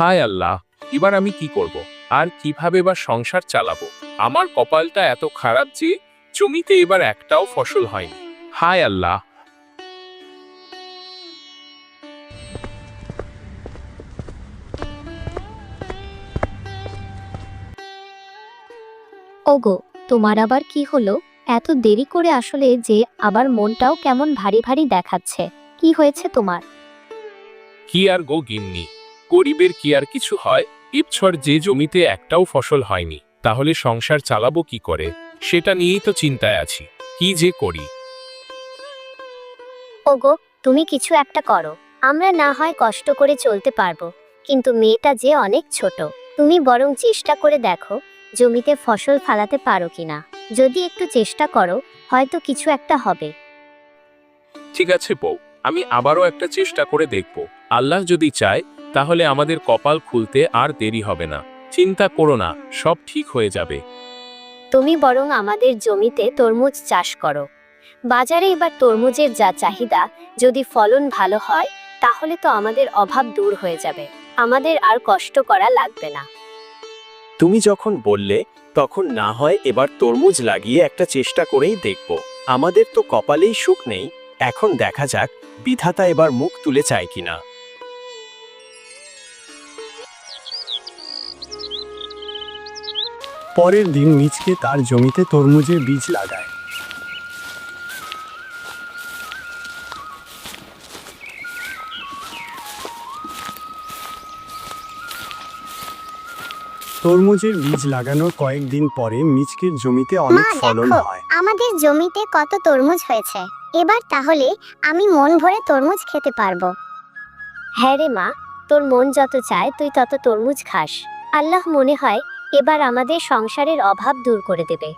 হায় আল্লাহ এবার আমি কি করব? আর কীভাবে বা সংসার চালাবো? আমার কপালটা এত খারাপ যে জমিতে এবার একটাও ফসল হয়নি। হায় আল্লাহ। ওগো তোমার আবার কি হলো? এত দেরি করে আসলে যে আবার মনটাও কেমন ভারী ভারী দেখাচ্ছে। কি হয়েছে তোমার? কি আর গো গিন্নি? গরিবের কি আর কিছু হয়? ইপছর যে জমিতে একটাও ফসল হয়নি তাহলে সংসার চালাবো কি করে? সেটা নিয়েই তো চিন্তায় আছি। কি যে করি? ওগো তুমি কিছু একটা করো। আমরা না হয় কষ্ট করে চলতে পারব কিন্তু মেয়েটা যে অনেক ছোট। তুমি বরং চেষ্টা করে দেখো জমিতে ফসল ফালাতে পারো কিনা। যদি একটু চেষ্টা করো হয়তো কিছু একটা হবে। ঠিক আছে বউ আমি আবারও একটা চেষ্টা করে দেখব। আল্লাহ যদি চায় তাহলে আমাদের কপাল খুলতে আর দেরি হবে না। চিন্তা করো না সব ঠিক হয়ে যাবে। তুমি বরং আমাদের জমিতে তরমুজ চাষ করো। বাজারে এবার তরমুজের যা চাহিদা যদি ফলন ভালো হয় তাহলে তো আমাদের অভাব দূর হয়ে যাবে। আমাদের আর কষ্ট করা লাগবে না। তুমি যখন বললে তখন না হয় এবার তরমুজ লাগিয়ে একটা চেষ্টা করেই দেখব। আমাদের তো কপালেই সুখ নেই। এখন দেখা যাক বিধাতা এবার মুখ তুলে চায় কিনা। পরের দিন মিচকে তার জমিতে তরমুজের বীজ লাগায়। তরমুজের বীজ লাগানোর কয়েকদিন পরে মিচকের জমিতে অনেক ফলন হয়। আমাদের জমিতে কত তরমুজ হয়েছে। এবার তাহলে আমি মন ভরে তরমুজ খেতে পারব। হ্যাঁ রে মা তোর মন যত চায় তুই তত তরমুজ খাস। আল্লাহ মনে হয় এবার আমাদের সংসারের অভাব দূর করে দেবে।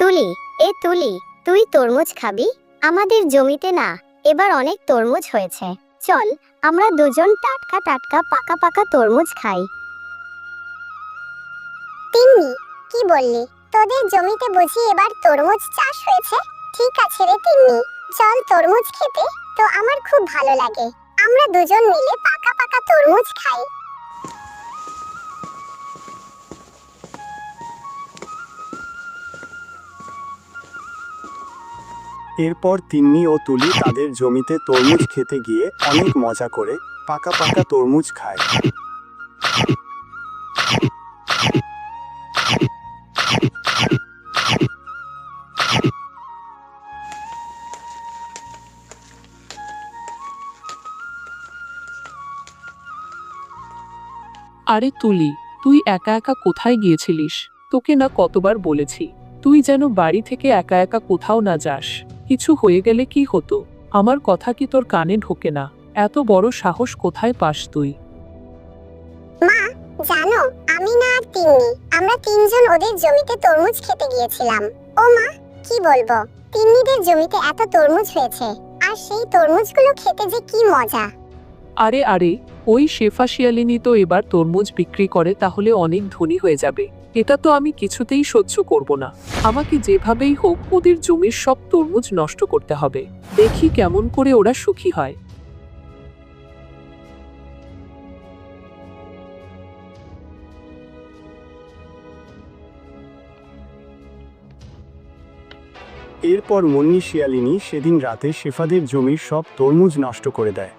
তুলি, এ তুলি, তুই তরমুজ খাবি? আমাদের জমিতে না, এবার অনেক তরমুজ হয়েছে। চল, আমরা দুজন টাটকা টাটকা পাকা পাকা তরমুজ খাই। তিন্নি, কি বললি? তোদের জমিতে বুঝি এবার তরমুজ চাষ হয়েছে? ঠিক আছে রে তিন্নি। চল তরমুজ খেতে, তো আমার খুব ভালো লাগে। আমরা দুজন মিলে পাকা পাকা তরমুজ খাই। এরপর তিন্নি ও তুলি তাদের জমিতে তরমুজ খেতে গিয়ে অনেক মজা করে পাকা পাকা তরমুজ খায়। আরে তুলি, তুই একা একা কোথায় গিয়েছিলিস? তোকে না কতবার বলেছি, তুই যেন বাড়ি থেকে একা একা কোথাও না যাস। কিছু হয়ে গেলে কি হতো? আমার কথা কি তোর কানে ঢোকে না? এত বড় সাহস কোথায় পাস তুই? মা, জানো, আমি না আর তিন্নি, আমরা তিনজন ওদের জমিতে তরমুজ খেতে গিয়েছিলাম। ও মা, কি বলব? তিন্নিদের জমিতে এত তরমুজ হয়েছে, আর সেই তরমুজগুলো খেতে যে কি মজা। আরে আরে, ওই শেফা শিয়ালিনী তো এবার তরমুজ বিক্রি করে, তাহলে অনেক ধনী হয়ে যাবে। এটা তো আমি কিছুতেই সহ্য করব না। আমাকে যেভাবেই হোক, ওদের জমির সব তরমুজ নষ্ট করতে হবে। দেখি কেমন করে ওরা সুখী হয়। এরপর মুন্নি শিয়ালিনী সেদিন রাতে শেফাদের জমির সব তরমুজ নষ্ট করে দেয়।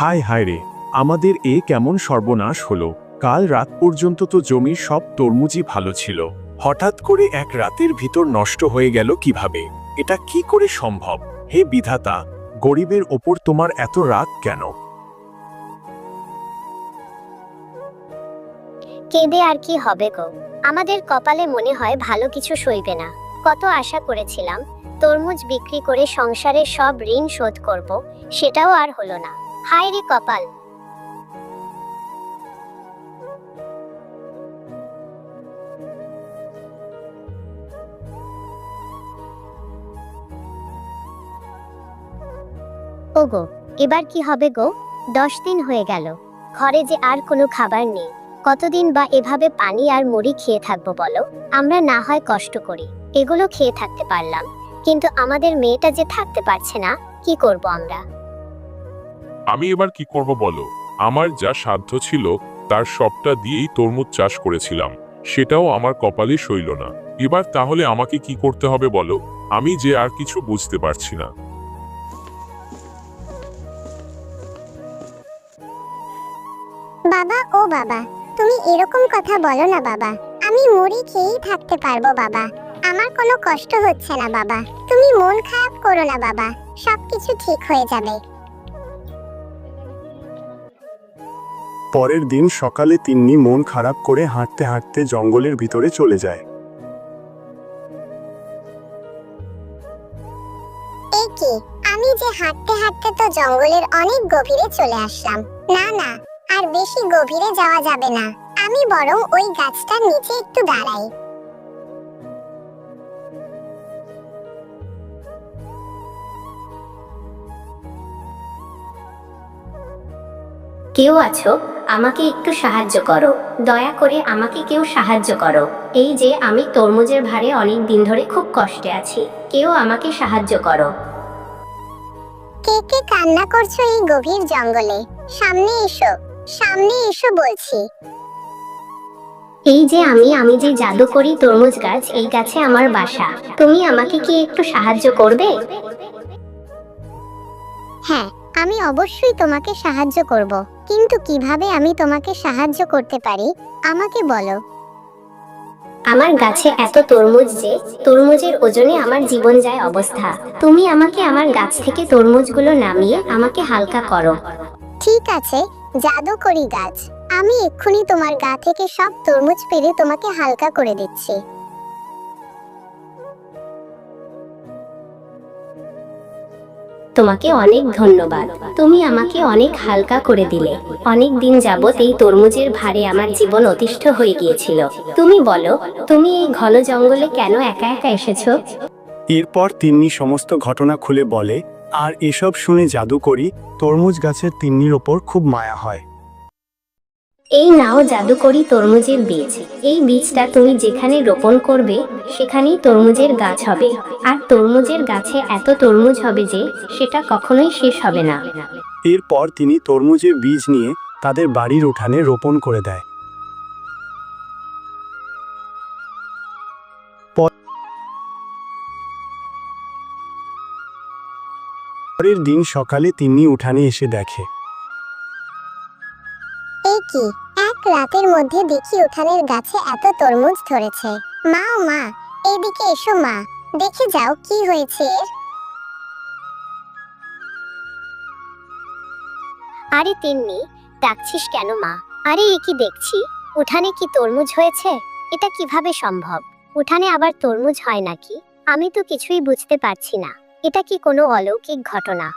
হায় হায় রে, আমাদের এ কেমন সর্বনাশ হলো। কাল রাত পর্যন্ত তো জমির সব তরমুজই ভালো ছিল। হঠাৎ করে এক রাতের ভিতর নষ্ট হয়ে গেল কীভাবে? এটা কি করে সম্ভব? হে বিধাতা, গরিবের ওপর তোমার এত রাগ কেন? কেঁদে আর কি হবে গো? আমাদের কপালে মনে হয় ভালো কিছু সইবে না। কত আশা করেছিলাম, তরমুজ বিক্রি করে সংসারের সব ঋণ শোধ করব, সেটাও আর হলো না। হায় রে কপাল। ওগো, এবার কি হবে গো? দশ দিন হয়ে গেল। ঘরে যে আর কোনো খাবার নেই। কতদিন বা এভাবে পানি আর মুড়ি খেয়ে থাকব বলো? আমরা না হয় কষ্ট করি। এগুলো খেয়ে থাকতে পারলাম। কিন্তু আমাদের মেয়েটা যে থাকতে পারছে না, কি করব আমরা? আমি এবার কি করব বলো? আমার যা সাধ্য ছিল, তার সবটা দিয়েই তরমুজ চাষ করেছিলাম। সেটাও আমার কপালে সইল না। এবার তাহলে আমাকে কি করতে হবে বলো? আমি যে আর কিছু বুঝতে পারছি না। বাবা, ও বাবা, তুমি এরকম কথা বলো না বাবা। আমি মুড়ি খেয়েই থাকতে পারব বাবা। আমার কোনো কষ্ট হচ্ছে না বাবা। তুমি মন খারাপ করো না বাবা। সবকিছু ঠিক হয়ে যাবে। পরের দিন সকালে তিন্নি মন খারাপ করে হাঁটতে হাঁটতে জঙ্গলের ভিতরে চলে যায়। কি আমি যে হাঁটতে হাঁটতে তো জঙ্গলের অনেক গভীরে চলে আসলাম। না না আর বেশি গভীরে যাওয়া যাবে না। আমি বরং ওই গাছটার নিচে একটু দাঁড়াই। কেউ আছো? আমাকে একটু সাহায্য করো। দয়া করে আমাকে কেউ সাহায্য করো। এই যে আমি তরমুজের ভারে অনেক দিন ধরে খুব কষ্টে আছি। কেউ আমাকে সাহায্য করো। কে কে কান্না করছ এই গভীর জঙ্গলে? সামনে এসো সামনে এসো বলছি। এই যে আমি আমি যে জাদু করি তরমুজ গাছ এই গাছে আমার বাসা। তুমি আমাকে কি একটু সাহায্য করবে? হ্যাঁ আমি অবশ্যই তোমাকে সাহায্য করব। কিন্তু কীভাবে আমি তোমাকে সাহায্য করতে পারি আমাকে বলো। আমার গাছে এত তরমুজ যে তরমুজের ওজনে আমার জীবন যায় অবস্থা। তুমি আমাকে আমার গাছ থেকে তরমুজগুলো নামিয়ে আমাকে হালকা করো। ঠিক আছে জাদুকরি গাছ। আমি এক্ষুনি তোমার গা থেকে সব তরমুজ পেরে তোমাকে হালকা করে দিচ্ছি। তোমাকে অনেক ধন্যবাদ। তুমি আমাকে অনেক হালকা করে দিলে। অনেক দিন যাবত এই তরমুজের ভারে আমার জীবন অতিষ্ঠ হয়ে গিয়েছিল। তুমি বলো, তুমি এই ঘন জঙ্গলে কেন একা একা এসেছ? এরপর তিন্নি সমস্ত ঘটনা খুলে বলে, আর এসব শুনে জাদু করি তরমুজ গাছের তিন্নির ওপর খুব মায়া হয়। এই নাও জাদুকরি তরমুজের বীজ। এই বীজটা তুমি যেখানে রোপণ করবে সেখানেই তরমুজের গাছ হবে। আর তরমুজের গাছে এত তরমুজ হবে যে সেটা কখনোই শেষ হবে না। এরপর তিনি তরমুজের বীজ নিয়ে তাদের বাড়ির উঠানে রোপণ করে দেয়। পরের দিন সকালে তিনি উঠানে এসে দেখে। কি? রাতের মধ্যে দেখি উঠানের গাছে এত তরমুজ ধরেছে। মা ও মা এদিকে এসো মা দেখে যাও কি হয়েছে আরে তিন্নি ডাকছিস কেন মা? আরে এ কি দেখছি? উঠানে কি তরমুজ হয়েছে? এটা কীভাবে সম্ভব? উঠানে আবার তরমুজ হয় নাকি? আমি তো কিছুই বুঝতে পারছি না। এটা কি কোনো অলৌকিক ঘটনা?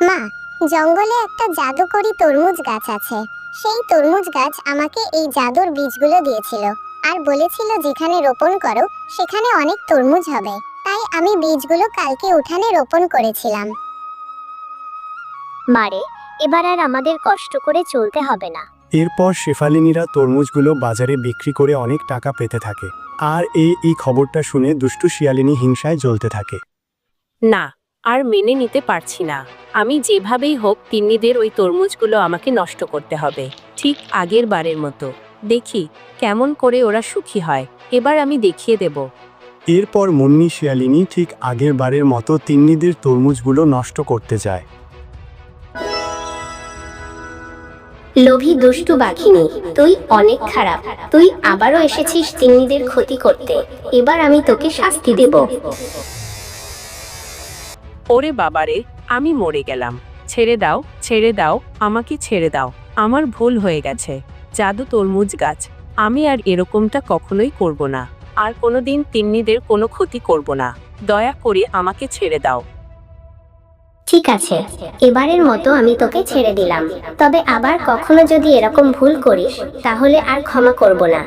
মা জঙ্গলে একটা জাদুকরি তরমুজ গাছ আছে। সেই তরমুজ গাছ আমাকে এই জাদুর বীজগুলো দিয়েছিল। আর বলেছিল যেখানে রোপণ করো সেখানে অনেক তরমুজ হবে। তাই আমি বীজগুলো কালকে উঠানে রোপণ করেছিলাম। মারে এবার আর আমাদের কষ্ট করে চলতে হবে না। এরপর শেফালিনীরা তরমুজগুলো বাজারে বিক্রি করে অনেক টাকা পেতে থাকে। আর এই এই খবরটা শুনে দুষ্টু শিয়ালিনী হিংসায় জ্বলতে থাকে। না আর মেনে নিতে পারছি না। আমি যেভাবেই হোক তিন্নিদের ওই তরমুজগুলো আমাকে নষ্ট করতে হবে ঠিক আগের বারের মতো। দেখি কেমন করে ওরা সুখী হয়। এবার আমি দেখিয়ে দেব। এরপর মুন্নি শিয়ালিনী ঠিক আগের বারের মতো তিন্নিদের তরমুজগুলো নষ্ট করতে যায়। লোভী দুষ্টু বাঘিনী তুই অনেক খারাপ। তুই আবারও এসেছিস তিন্নিদের ক্ষতি করতে। এবার আমি তোকে শাস্তি দেব। ওরে বাবারে, আমি মরে গেলাম। ছেড়ে দাও ছেড়ে দাও, আমাকে ছেড়ে দাও। আমার ভুল হয়ে গেছে। জাদু তরমুজ গাছ। আমি আর এরকমটা কখনোই করব না। আর কোনোদিন তিন্নিদের কোনো ক্ষতি করব না। দয়া করে আমাকে ছেড়ে দাও। ঠিক আছে। এবারের মতো আমি তোকে ছেড়ে দিলাম। তবে আবার কখনো যদি এরকম ভুল করিস, তাহলে আর ক্ষমা করব না।